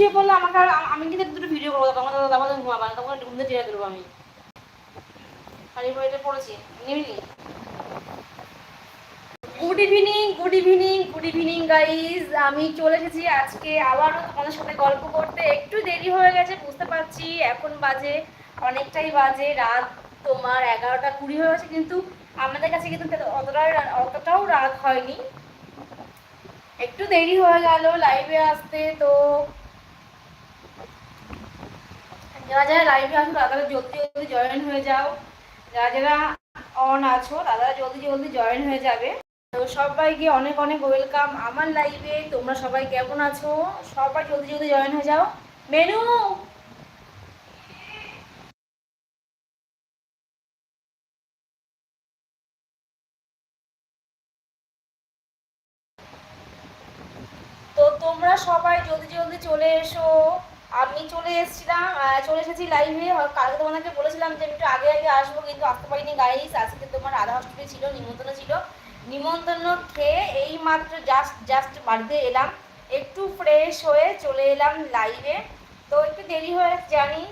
শুয়ে পড়লে আমাকে আর আমি কিন্তু দুটো ভিডিও করব, তখন দাদা দাদা তখন ঘুমতে টেনে দেবো আমি। শাড়ি পরে পড়েছি। নিবি good evening good evening good evening guys আমি চলে এসেছি আজকে আবারও তোমাদের সাথে গল্প করতে। একটু দেরি হয়ে গেছে, বুঝতে পারছি। এখন বাজে অনেকটাই বাজে, রাত তোমার এগারোটা কুড়ি হয়ে গেছে, কিন্তু আমাদের কাছে কিন্তু অতটা অতটাও রাত হয়নি। একটু দেরি হয়ে গেল লাইভে আসতে, তো যারা যারা লাইভে আসো তারা জলদি জলদি জয়েন হয়ে যাও। যারা যারা অন আছো তারা জলদি জলদি জয়েন হয়ে যাবে। তো সবাইকে অনেক অনেক ওয়েলকাম আমার লাইভে তোমরা সবাই কেমন আছো? সবাই জলদি জলদি জয়েন হয়ে যাও। মেনু! তো তোমরা সবাই জলদি জলদি চলে এসো। আমি চলে এসেছিলাম চলে এসেছি লাইভে কালকে তোমাদেরকে বলেছিলাম যে আমি একটু আগে আগে আসব, কিন্তু আসতে পারিনি গাইস আজকে তোমার আধা হস্টেলে ছিল নিমন্ত্রণ ছিল। নিমন্ত্রণ খেয়ে এই মাত্র জাস্ট জাস্ট বাড়িতে এলাম। একটু ফ্রেশ হয়ে চলে এলাম লাইভে তো একটু দেরি হয়ে জানি।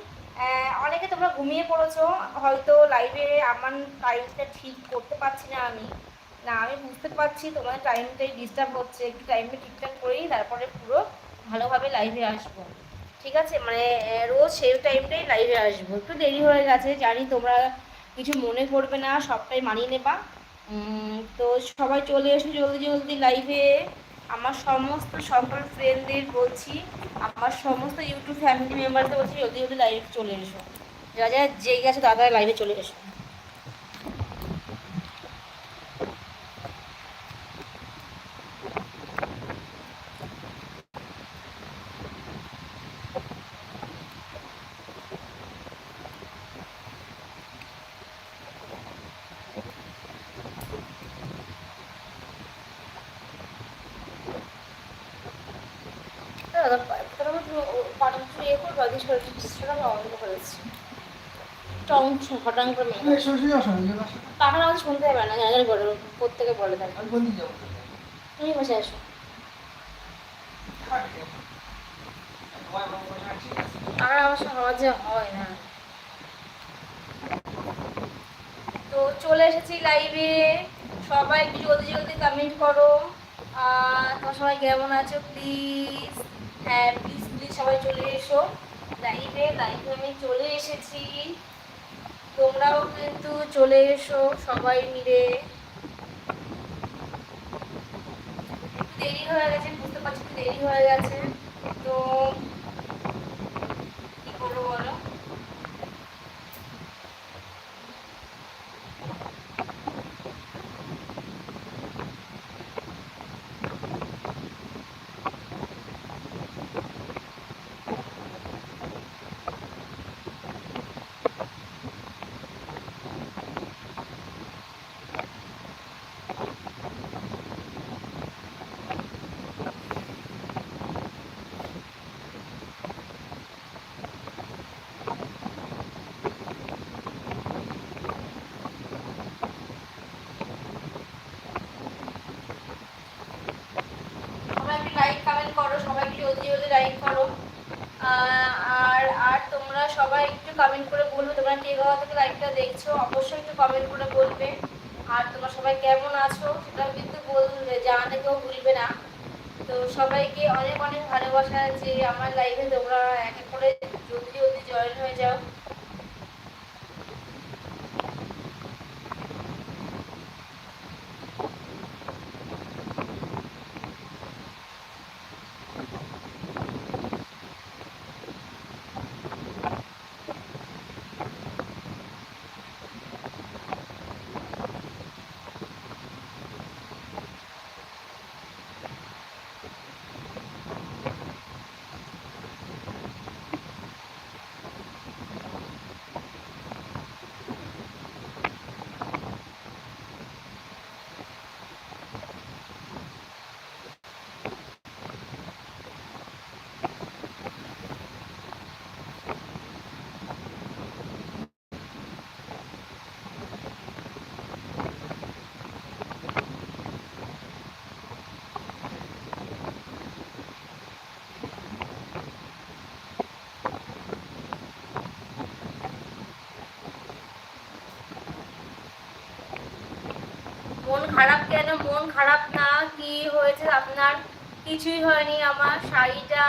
অনেকে তোমরা ঘুমিয়ে পড়েছো, হয়তো লাইভে আমার টাইমটা ঠিক করতে পারছি না আমি। না, আমি বুঝতে পারছি, তোমার টাইমটাই ডিস্টার্ব হচ্ছে। একটু টাইমটা ঠিকঠাক করেই তারপরে পুরো ভালোভাবে লাইভে আসব। ঠিক আছে? মানে রোজ সেই টাইমটাই লাইভে আসব। একটু দেরি হয়ে গেছে, জানি তোমরা কিছু মনে করবে না, সবটাই মানিয়ে নেবা। তো সবাই চলে এসো জলদি জলদি লাইভে আমার সমস্ত সকল ফ্রেন্ডদের বলছি, আমার সমস্ত ইউটিউব ফ্যামিলি মেম্বারদের বলছি, জলদি জলদি লাইভে চলে এসো। যারা যারা জেগে গেছে তারা লাইভে চলে এসো দাদা তারা পাটা করব আগে সেটা করেছি টং হটাং করে কাকার আমাকে শুনতে হবে না জায়গায় বলে প্রত্যেকে বলে থাকে তুমি বসে আসো। আর আমার সহজে হয় না। তো চলে এসেছি লাইভে সবাই একটু জলদি জলদি কমেন্ট করো। আর তোমার সবাই কেমন আছো? প্লিজ হ্যাঁ প্লিজ প্লিজ সবাই চলে এসো। লাইভে লাইভে আমি চলে এসেছি। তোমরাও কিন্তু চলে এসো সবাই মিলে। একটু দেরি হয়ে গেছে, বুঝতে পারছি একটু দেরি হয়ে গেছে তো কি করব বলো সবাই একটু লাইক কমেন্ট করো সবাই একটু জলদি জলদি লাইক করো আহ, আর আর তোমরা সবাই একটু কমেন্ট করে বলবে তোমরা কে গাওয়া থেকে লাইভটা দেখছ, অবশ্যই একটু কমেন্ট করে বলবে। আর তোমরা সবাই কেমন আছো, সেটা কিন্তু বলবে, জানাতে কেউ ভুলবে না। তো সবাইকে অনেক অনেক ভালোবাসা যে আমার লাইফে তোমরা একে এক করে জলদি জলদি জয়েন হয়ে যাও। কেন মন খারাপ না? কি হয়েছে আপনার? কিছুই হয়নি আমার শাড়িটা।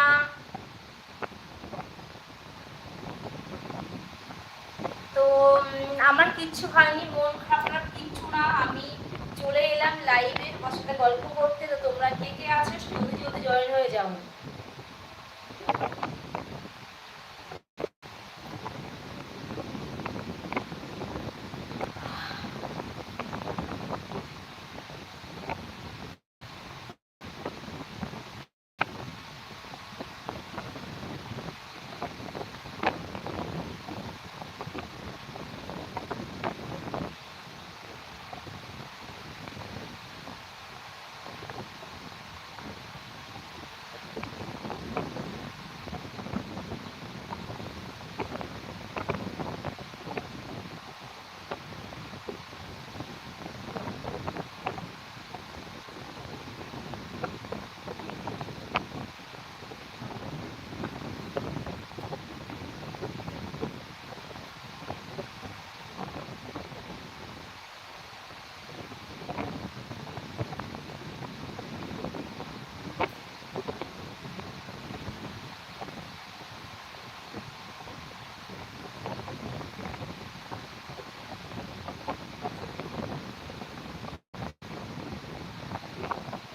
তো আমার কিচ্ছু হয়নি, মন খারাপ কিচ্ছু না। আমি চলে এলাম লাইভে তোমার সাথে গল্প করতে। তো তোমরা কে কে আছো জলদি জলদি জয়েন হয়ে যাও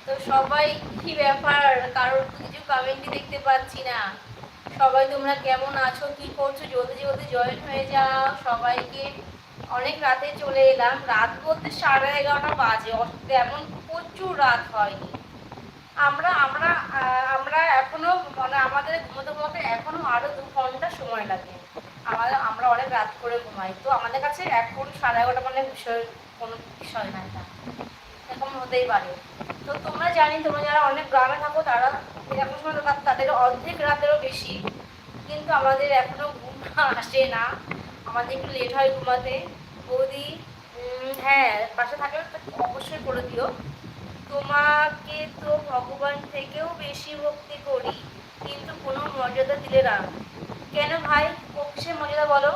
তো সবাই কি ব্যাপার? কারোর কিছু কমেন্টই দেখতে পাচ্ছি না। সবাই তোমরা কেমন আছো? কি করছ? জলদি জলদি জয়েন হয়ে যাও। সবাইকে অনেক রাতে চলে এলাম। রাত বলতে সাড়ে এগারোটা বাজে। তেমন প্রচুর রাত হয়নি। আমরা আমরা আমরা এখনও মানে আমাদের ঘুমোতে ঘুমোতে এখনও আরও দু ঘণ্টা সময় লাগে। আমাদের, আমরা অনেক রাত করে ঘুমাই। তো আমাদের কাছে এখন সাড়ে এগারোটা মানে বিষয়, কোনো বিষয় নাই না এটা এরকম হতেই পারে। তো তোমরা জানি, তোমরা যারা অনেক গ্রামে থাকো, তারা এরকম সময় তাদের অর্ধেক রাতেরও বেশি। কিন্তু আমাদের এখনও ঘুম আসে না। আমাদের একটু লেট হয় ঘুমাতে। বৌদি হ্যাঁ বাসা থাকলে অবশ্যই করে দিও। তোমাকে তো ভগবান থেকেও বেশি ভক্তি করি, কিন্তু কোনো মর্যাদা দিলে না। কেন ভাই সে মর্যাদা বলো?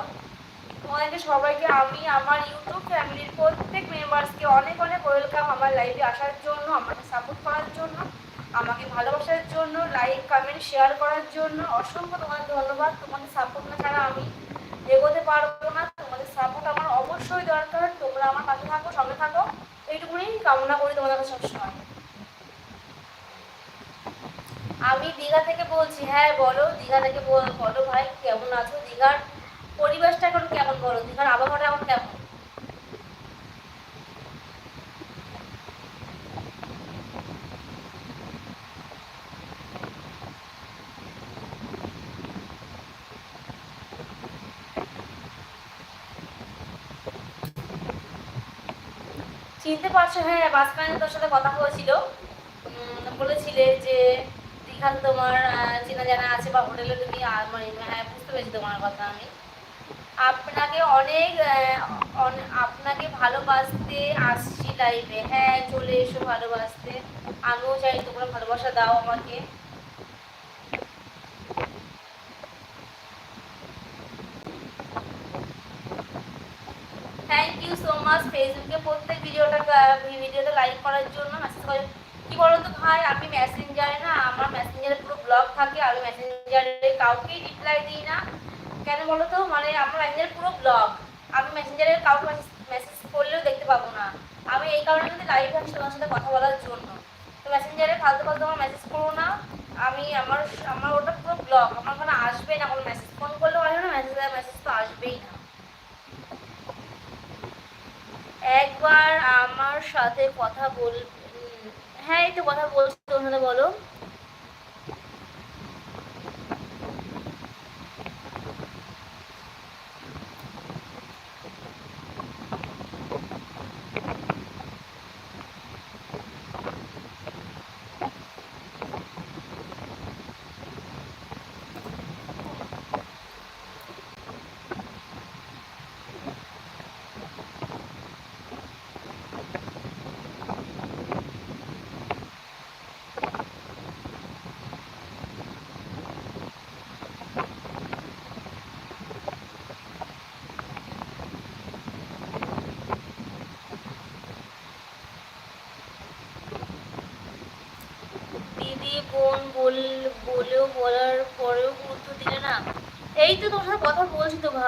তোমাদেরকে সবাইকে আমি, আমার ইউটিউব ফ্যামিলির প্রত্যেক মেম্বার্সকে অনেক অনেক ওয়েলকাম আমার লাইভে আসার জন্য, আমাকে সাপোর্ট করার জন্য, আমাকে ভালোবাসার জন্য লাইক কমেন্ট শেয়ার করার জন্য। অসংখ্য তোমাদের ধন্যবাদ। তোমাদের সাপোর্ট না ছাড়া আমি এগোতে পারব না। তোমাদের সাপোর্ট আমার অবশ্যই দরকার। তোমরা আমার পাশে থাকো, সঙ্গে থাকো। এইটুকুনি কামনা করি তোমাদের কাছে সবসময়। আমি দীঘা থেকে বলছি হ্যাঁ বলো, দীঘা থেকে বলো ভাই, কেমন আছো দীঘার? পরিবেশটা এখন কেমন বলো? দীঘার আবহাওয়াটা এখন কেমন? চিনতে পারছ হ্যাঁ মাঝখানে তোর সাথে কথা হয়েছিল। বলেছিলে যে দীঘাতে তোমার চেনা জানা আছে বা হোটেলে তুমি মানে হ্যাঁ বুঝতে পেরেছি তোমার কথা আমি। আপনাকে অনেক আপনাকে ভালোবাসতে আসছি লাইভে হ্যাঁ চলে এসো ভালোবাসতে। আমিও চাই তোমরা ভালোবাসা দাও আমাকে। থ্যাংক ইউ সো মাচ ফেসবুকে প্রত্যেক ভিডিওটা ভিডিওটা লাইক করার জন্য মেসেজ করে কি বলতো ভাই, আমি মেসেঞ্জারে না, আমার মেসেঞ্জারে পুরো ব্লগ থাকে আমি মেসেঞ্জারে কাউকেই রিপ্লাই দিই না। কেন বলো তো মানে আমার মেসেঞ্জার পুরো ব্লক আমি মেসেঞ্জারে কাউকে মেসেজ করলেও দেখতে পাবো না। আমি এই কারণে যদি লাইভ আসি তোমার সাথে কথা বলার জন্য। তো মেসেঞ্জারে ফালতু ফালতু আমার মেসেজ করো না। আমি আমার আমার ওটা পুরো ব্লক আমার ওখানে আসবে না। কোনো মেসেজ ফোন করলেও আসবে না মেসেজ মেসেজ তো আসবেই না। একবার আমার সাথে কথা বল হ্যাঁ এই তো কথা বলছো তোমার বলো।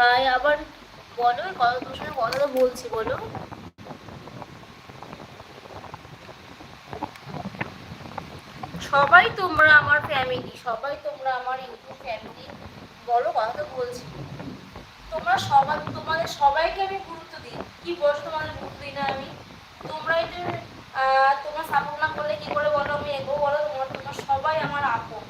ভাই আবার বলো কথা তোমার সাথে কথা তো বলছি বলো। সবাই তোমরা আমার ফ্যামিলি সবাই তোমরা আমার ইউটিউব ফ্যামিলি বলো কথা তো বলছি। তোমরা সবাই তোমাদের সবাইকে আমি গুরুত্ব দিই। কি বলছো তোমাদের গুরুত্ব দিই না আমি? যে আহ, তোমরা সাপোর্ট না করলে কি করে বলো আমি এগো বলো তোমার তোমরা সবাই আমার আপন।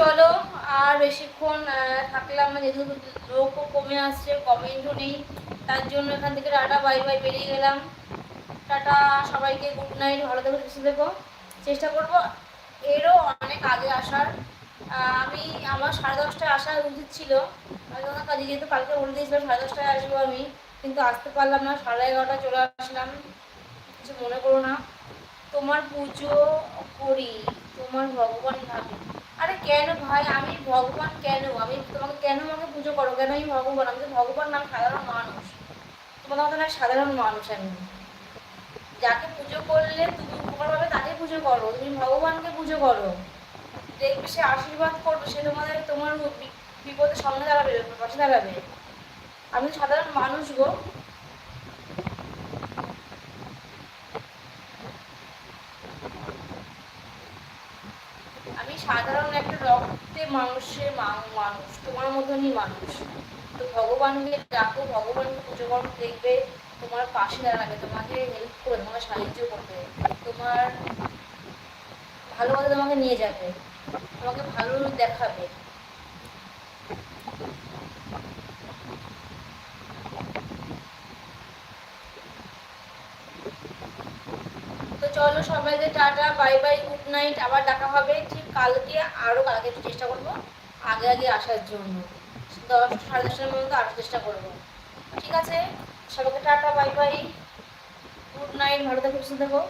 চলো, আর বেশিক্ষণ থাকলাম না, যেহেতু লোকও কমে আসছে কমেন্টও নেই, তার জন্য এখান থেকে টাটা বাই বাই বেরিয়ে গেলাম। টাটা, সবাইকে গুড নাইট ভালো থেকো, সুস্থ থেকো। চেষ্টা করব এরও অনেক আগে আসার। আমি আমার সাড়ে দশটায় আসার উচিত ছিল। আমি তোমার কাজে যেহেতু কালকে বলে দিয়েছিলাম, সাড়ে দশটায় আসব আমি, কিন্তু আসতে পারলাম না, সাড়ে এগারোটায় চলে আসলাম। কিছু মনে করো না। তোমার পুজো করি, তোমার ভগবান ভাবি। কেন ভাই? আমি ভগবান কেন? আমি তোমাকে কেন আমাকে পুজো করো? কেন আমি ভগবান? আমি তো ভগবান নাম সাধারণ মানুষ। তোমার মতো না সাধারণ মানুষ আমি। যাকে পুজো করলে তুমি উপকার পাবে তাকে পুজো করো। তুমি ভগবানকে পুজো করো। দেখবে সে আশীর্বাদ করবে, সে তোমাদের, তোমার বিপদে সামনে দাঁড়াবে পাশে দাঁড়াবে। আমি সাধারণ মানুষ গো আমি সাধারণ একটা রক্তে মানুষের মানুষ, তোমার মতনই মানুষ। তো ভগবানকে ডাকো ভগবানকে পুজো করো, দেখবে তোমার পাশে দাঁড়াবে, তোমাকে হেল্প করে, তোমাকে সাহায্য করবে। তোমার ভালো কথা তোমাকে নিয়ে যাবে, তোমাকে ভালো দেখাবে। তো চলো সবাইকে tata bye bye good night আবার দেখা হবে। কালকে আরও কালকে একটু চেষ্টা করব, আগে আগে আসার জন্য। দশটা সাড়ে দশটার মধ্যে আসার চেষ্টা করব। ঠিক আছে? সবাইকে tata bye bye good night ভালো থাকো, সুস্থ থেকো।